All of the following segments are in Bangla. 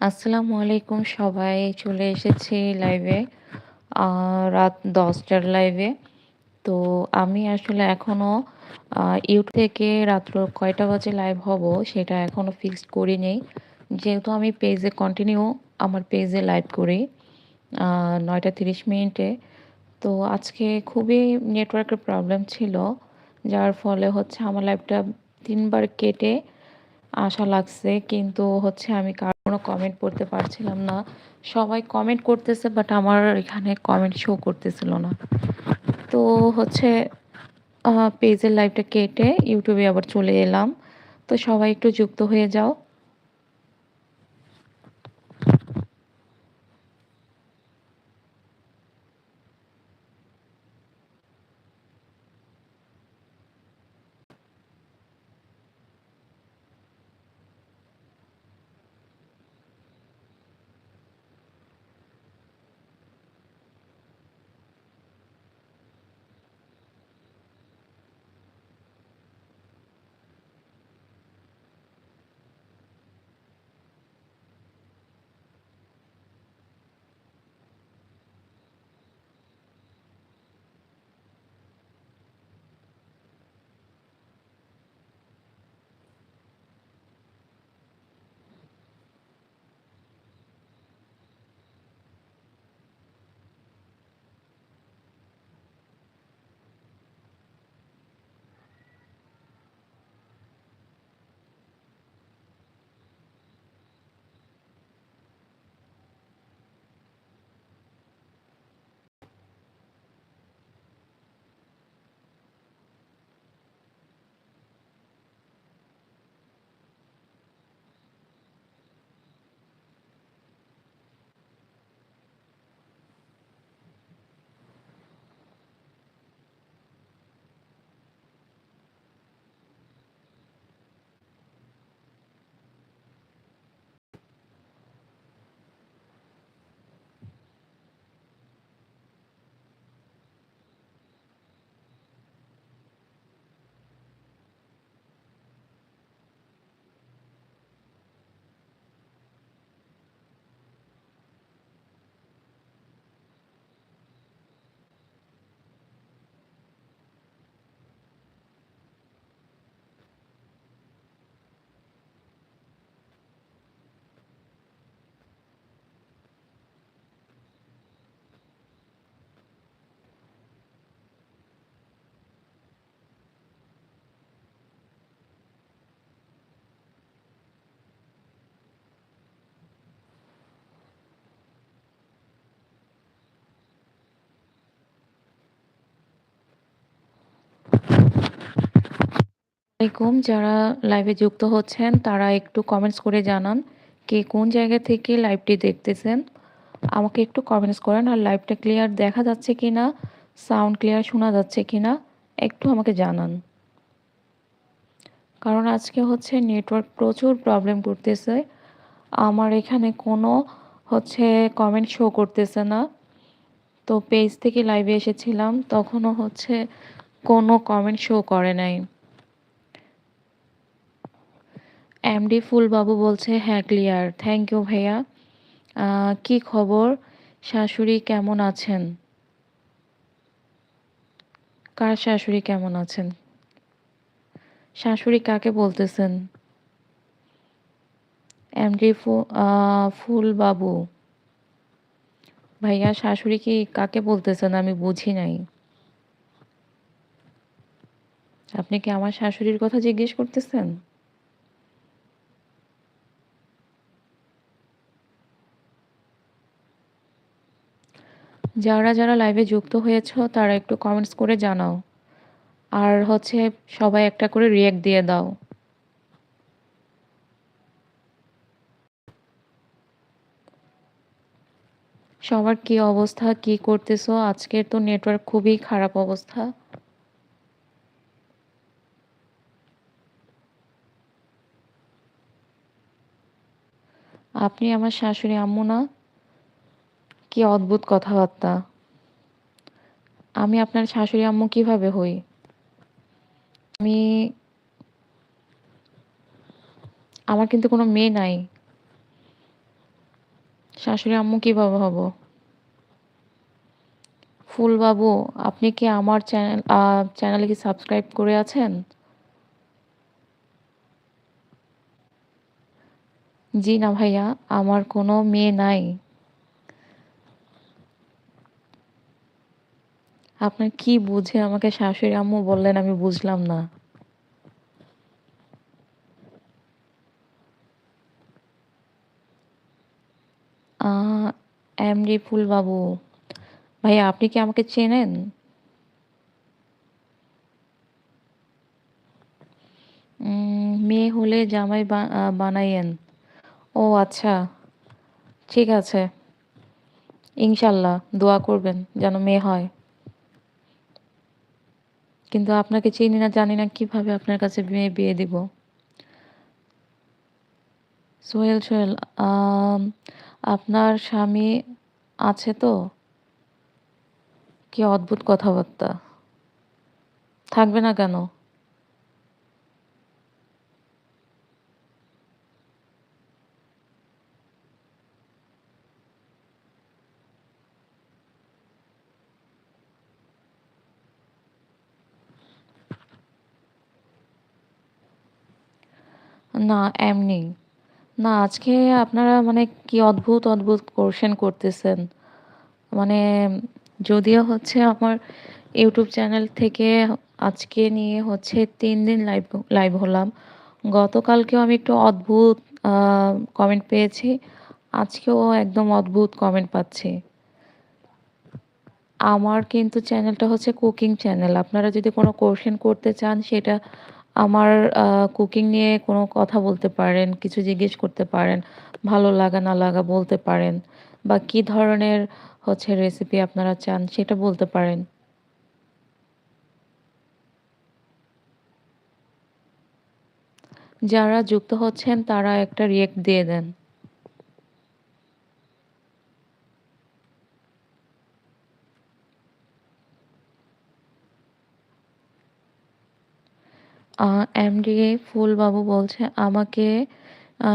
আসসালামু আলাইকুম, সবাই চলে এসেছি লাইভে রাত দশটার লাইভে তো আমি আসলে এখনও ইউটিউব থেকে রাত্র কয়টা বাজে লাইভ হব সেটা এখনও ফিক্সড করিনি। যেহেতু আমি পেজে কন্টিনিউ আমার পেজে লাইভ করি নয়টা তিরিশ মিনিটে। তো আজকে খুবই নেটওয়ার্কের প্রবলেম ছিল, যার ফলে হচ্ছে আমার লাইভটা তিনবার কেটে আশা লাগছে, কিন্তু হচ্ছে আমি কার কমেন্ট করতে পারছিলাম না। সবাই কমেন্ট করতেছে বাট আমার এখানে কমেন্ট শো করতেছিল না। তো হচ্ছে পেজের লাইভটা কেটে ইউটিউবে আবার চলে এলাম। তো সবাই একটু যুক্ত হয়ে যাও। আলাইকুম, যারা লাইভে যুক্ত হচ্ছেন, তারা একটু কমেন্টস করে জানান কে কোন জায়গা থেকে লাইভটি দেখতেছেন। আমাকে একটু কমেন্টস করেন, আর লাইভটা ক্লিয়ার দেখা যাচ্ছে কি না সাউন্ড ক্লিয়ার শোনা যাচ্ছে কি না একটু আমাকে জানান। কারণ আজকে হচ্ছে নেটওয়ার্ক প্রচুর প্রবলেম করতেছে। আমার এখানে কোনো হচ্ছে কমেন্ট শো করতেছে না। তো পেজ থেকে লাইভে এসেছিলাম, তখনও হচ্ছে কোনো কমেন্ট শো করে নাই। এমডি ফুলবাবু বলছে হ্যাঁ ক্লিয়ার থ্যাংক ইউ ভাইয়া। কি খবর? শাশুড়ি কেমন আছেন? কার শাশুড়ি কেমন আছেন? শাশুড়ি কাকে বলতেছেন? এমডি ফুলবাবু। ভাইয়া, শাশুড়ি কি কাকে বলতেছেন আমি বুঝি নাই। আপনি কি আমার শাশুড়ির কথা জিজ্ঞেস করতেছেন? যারা যারা লাইভে যুক্ত হয়েছ, তারা একটু কমেন্টস করে জানাও। আর হচ্ছে, সবাই একটা করে রিয়েক্ট দিয়ে দাও। সবার কি অবস্থা? কি করতেছো? আজকের তো নেটওয়ার্ক খুবই খারাপ অবস্থা। আপনি আমার শাশুড়ি আম্মু না? কি অদ্ভুত কথাবার্তা। আমি আপনার শাশুড়ি আম্মু কীভাবে হই? আমি, আমার কিন্তু কোনো মেয়ে নাই। শাশুড়ি আম্মু কীভাবে হব? ফুলবাবু, আপনি কি আমার চ্যানেল চ্যানেলে কি সাবস্ক্রাইব করে আছেন? জি না ভাইয়া, আমার কোনো মেয়ে নাই। আপনার কি বুঝে আমাকে শাশুড়ি আম্মু বললেন আমি বুঝলাম না। এমডি ফুলবাবু ভাইয়া আপনি কি আমাকে চেনেন? মেয়ে হলে জামাই বানাইয়েন। ও আচ্ছা ঠিক আছে। ইনশাল্লাহ, দোয়া করবেন যেন মেয়ে হয়। কিন্তু আপনাকে চিনি না, জানি না কীভাবে আপনার কাছে মেয়ে বিয়ে দিব। সোহেল সোহেল আপনার স্বামী আছে তো? কি অদ্ভুত কথাবার্তা। থাকবে না কেন? না, এমনি। না, আজকে আপনারা মানে কি অদ্ভুত অদ্ভুত কোশ্চেন করতেছেন। মানে যদিও হচ্ছে আমার ইউটিউব চ্যানেল থেকে আজকে নিয়ে হচ্ছে তিন দিন লাইভ লাইভ হলাম। গতকালকেও আমি একটু অদ্ভুত কমেন্ট পেয়েছি। আজকেও একদম অদ্ভুত কমেন্ট পাচ্ছি। আমার কিন্তু চ্যানেলটা হচ্ছে কুকিং চ্যানেল আপনারা যদি কোনো কোশ্চেন করতে চান, সেটা আমার কুকিং নিয়ে কোনো কথা বলতে পারেন, কিছু জিজ্ঞেস করতে পারেন, ভালো লাগা না লাগা বলতে পারেন, বা কি ধরনের হচ্ছে রেসিপি আপনারা চান সেটা বলতে পারেন। যারা যুক্ত হচ্ছেন তারা একটা রিয়েক্ট দিয়ে দেন। এমডি ফুলবাবু বলছে, আমাকে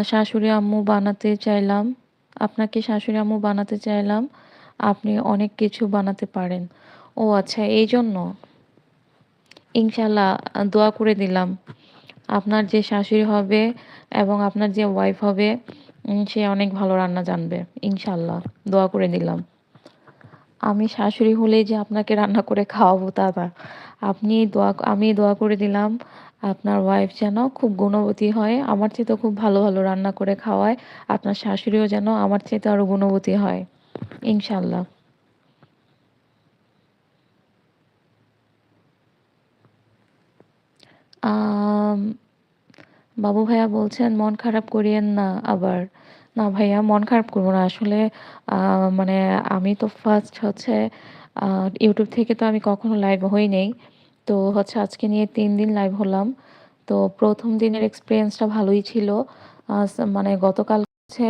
শাশুড়ি আম্মু বানাতে চাইলাম। আপনাকে শাশুড়ি আম্মু বানাতে চাইলাম। আপনি অনেক কিছু বানাতে পারেন। ও আচ্ছা এই জন্য? ইনশাল্লাহ, দোয়া করে দিলাম। আপনার যে শাশুড়ি হবে এবং আপনার যে ওয়াইফ হবে সে অনেক ভালো রান্না জানবে, ইনশাল্লাহ, দোয়া করে দিলাম। আমি শাশুড়ি হলেই যে আপনাকে রান্না করে খাওয়াবো তা আপনি দোয়া, আমি দোয়া করে দিলাম। আপনার ওয়াইফ যেন খুব গুণবতী হয়, আমার চেয়ে তো খুব ভালো ভালো রান্না করে খাওয়ায়, আপনার শাশুড়িও যেন আমার চেয়ে আরও গুণবতী হয় ইনশাল্লাহ বাবু ভাইয়া বলছেন, মন খারাপ করিয়েন না আবার। না ভাইয়া, মন খারাপ করব না। আসলে মানে আমি তো ফার্স্ট হচ্ছে ইউটিউব থেকে তো আমি কখনো লাইভ হই নেই। তো হচ্ছে আজকে নিয়ে তিন দিন লাইভ হলাম। তো প্রথম দিনের এক্সপিরিয়েন্সটা ভালোই ছিল। মানে গতকাল হচ্ছে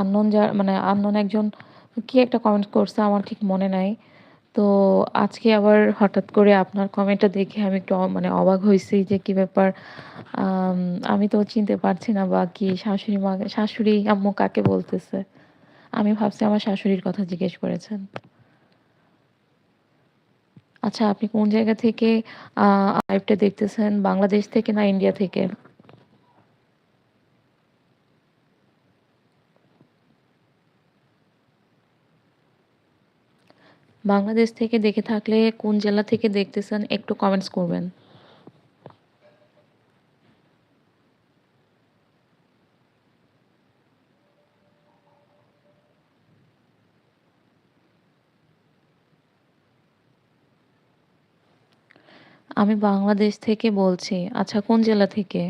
আননোন যা মানে আননোন একজন কি একটা কমেন্ট করছে আমার ঠিক মনে নাই। তো আজকে আবার হঠাৎ করে আপনার কমেন্টটা দেখে আমি একটু মানে অবাক হয়েছি যে কি ব্যাপার। আমি তো চিনতে পারছি না বা কি শাশুড়ি মা, শাশুড়ি আম্মু কাকে বলতেছে। আমি ভাবছি আমার শাশুড়ির কথা জিজ্ঞেস করেছেন। আচ্ছা আপনি কোন জায়গা থেকে লাইভটা দেখতেছেন? বাংলাদেশ থেকে না ইন্ডিয়া থেকে? বাংলাদেশ থেকে দেখে থাকলে কোন জেলা থেকে দেখতেছেন, একটু কমেন্টস করবেন। আমি বাংলাদেশ থেকে বলছি। আচ্ছা কোন জেলা থেকে?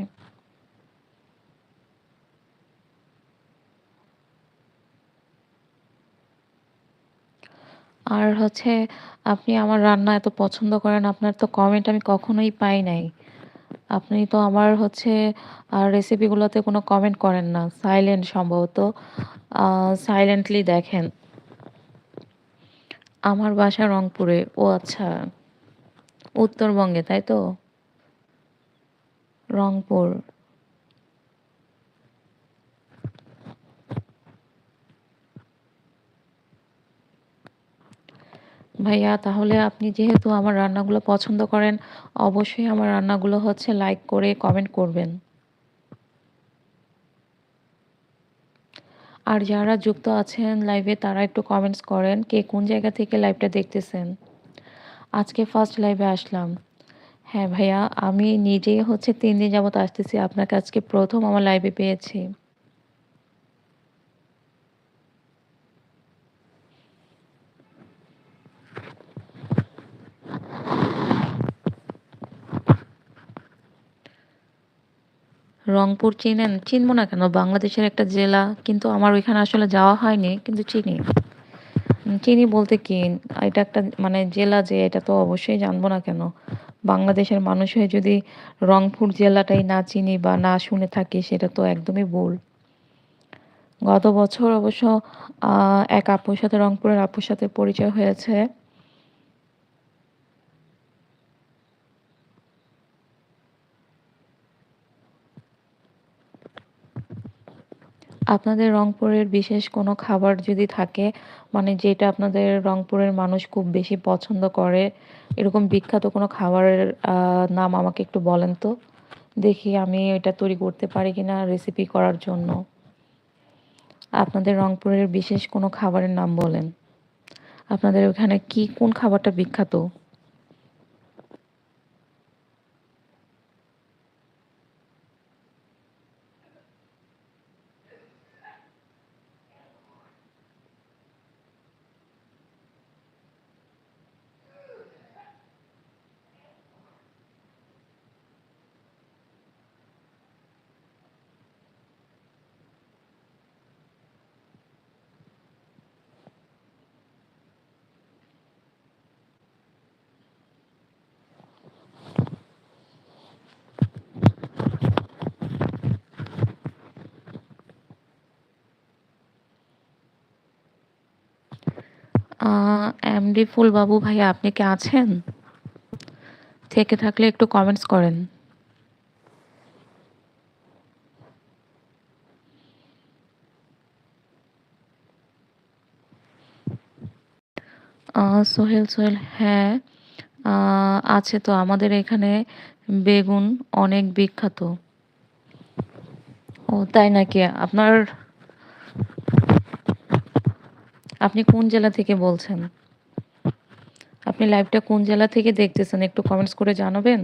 আর হচ্ছে, আপনি আমার রান্না এত পছন্দ করেন, আপনার তো কমেন্ট আমি কখনোই পাই নাই। আপনি তো আমার হচ্ছে আর রেসিপিগুলোতে কোনো কমেন্ট করেন না সাইলেন্ট সম্ভবত। সাইলেন্টলি দেখেন। আমার বাসা রংপুরে। ও আচ্ছা। উত্তরবঙ্গে, তাই তো? রংপুর। ভাইয়া, তাহলে আপনি যেহেতু আমার রান্নাগুলো পছন্দ করেন, অবশ্যই আমার রান্নাগুলো হচ্ছে লাইক করে কমেন্ট করবেন। আর যারা যুক্ত আছেন লাইভে তারা একটু কমেন্টস করেন, কে কোন জায়গা থেকে লাইভটা দেখতেছেন। আজকে ফার্স্ট লাইভে আসলাম। হ্যাঁ ভাইয়া, আমি নিজেই হচ্ছে তিন দিন যাবত আসতেছি, আপনাকে আজকে প্রথম আমার লাইভে পেয়েছি। রংপুর চিনেন, চিনবো না কেন? বাংলাদেশের একটা জেলা, কিন্তু আমার ওইখানে আসলে যাওয়া হয়নি, কিন্তু চিনি। চিনি বলতে কি? এটা একটা মানে জেলা যে, এটা তো অবশ্যই জানব না কেন? বাংলাদেশের মানুষ হয়ে যদি রংপুর জেলাটাই না চিনি বা না শুনে থাকি, সেটা তো একদমই ভুল। গত বছর অবশ্য এক আপুর সাথে, রংপুরের আপুর সাথে পরিচয় হয়েছে। আপনাদের রংপুরের বিশেষ কোনো খাবার যদি থাকে মানে যেটা আপনাদের রংপুরের মানুষ খুব বেশি পছন্দ করে, এরকম বিখ্যাত কোনো খাবারের নাম আমাকে একটু বলেন তো। দেখি আমি এটা তৈরি করতে পারি কিনা রেসিপি করার জন্য। আপনাদের রংপুরের বিশেষ কোনো খাবারের নাম বলেন। আপনাদের ওখানে কি, কোন খাবারটা বিখ্যাত? এমডি ফুলবাবু ভাইয়া, আপনি কি আছেন? থেকে থাকলে একটু কমেন্টস করেন। সোহেল সোহেল হ্যাঁ আছে তো। আমাদের এখানে বেগুন অনেক বিখ্যাত। ও, তাই নাকি? আপনার আপনি কোন জেলা থেকে বলছেন? আপনি লাইভটা কোন জেলা থেকে দেখতেছেন? একটু কমেন্টস করে জানাবেন?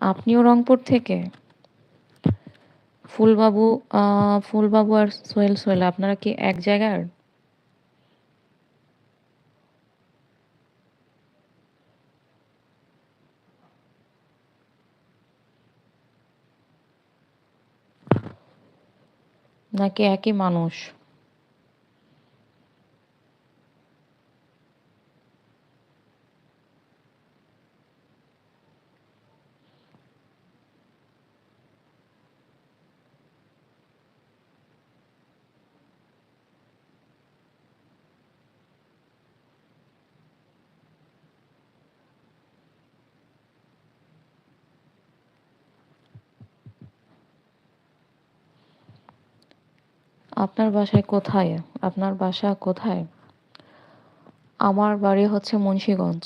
আপনিও রংপুর থেকে? ফুলবাবু ফুলবাবু আর সোহেল সোহেল, আপনারা কি এক জায়গার? নাকি একই মানুষ? আপনার বাসায় কোথায়? আপনার বাসা কোথায়? আমার বাড়ি হচ্ছে মুন্সীগঞ্জ।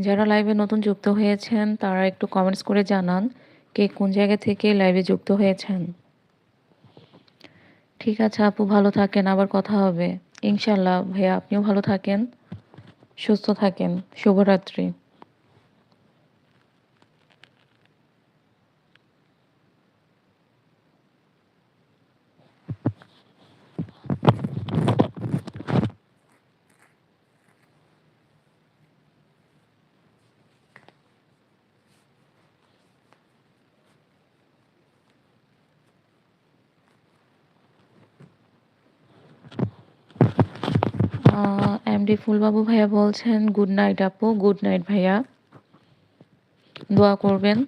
যারা লাইভে নতুন যুক্ত হয়েছেন, তারা একটু কমেন্টস করে জানান কে কোন জায়গা থেকে লাইভে যুক্ত হয়েছেন। ঠিক আছে আপু, ভালো থাকেন, আবার কথা হবে। ইনশাল্লাহ ভাইয়া, আপনিও ভালো থাকেন, সুস্থ থাকেন। শুভরাত্রি। এমডি ফুলবাবু ভাইয়া বলছেন, গুড নাইট আপু, গুড নাইট ভাইয়া। দোয়া করবেন।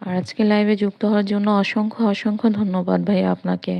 আর আজকে লাইভে যুক্ত হওয়ার জন্য অসংখ্য অসংখ্য ধন্যবাদ ভাইয়া আপনাকে।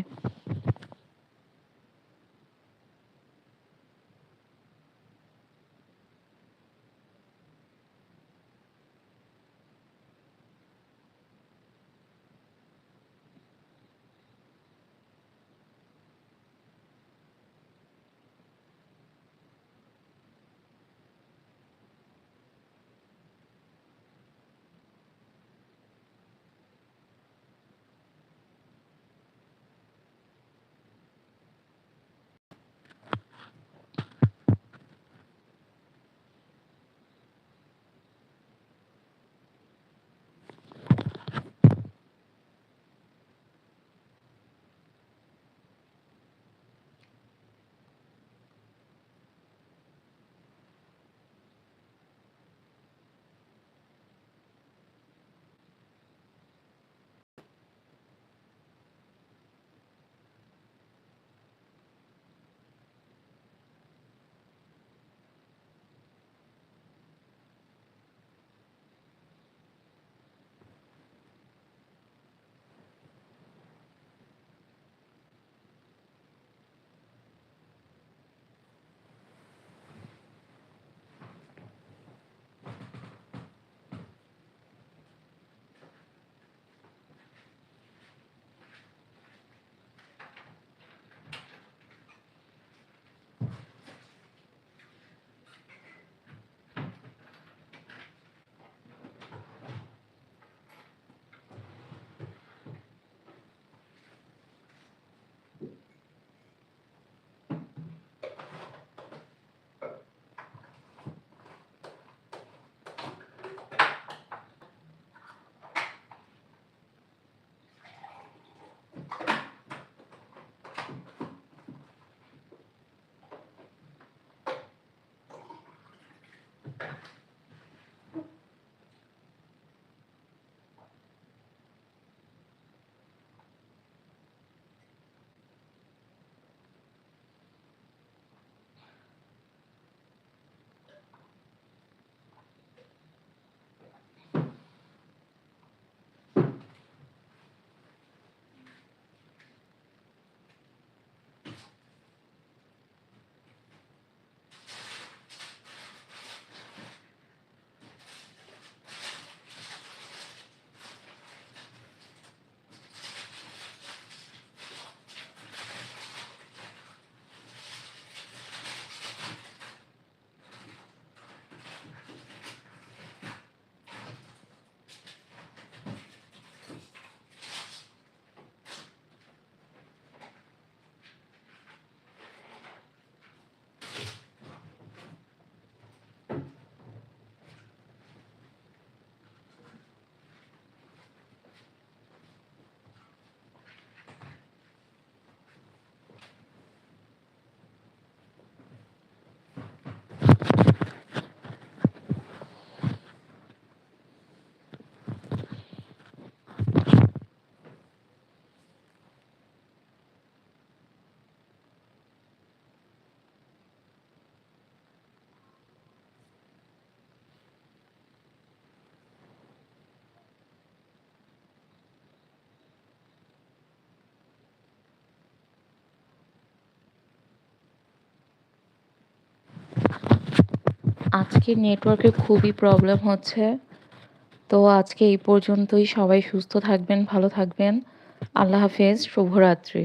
আজকে নেটওয়ার্কে খুবই প্রবলেম হচ্ছে। তো আজকে এই পর্যন্তই। সবাই সুস্থ থাকবেন, ভালো থাকবেন। আল্লাহ হাফেজ। শুভরাত্রি।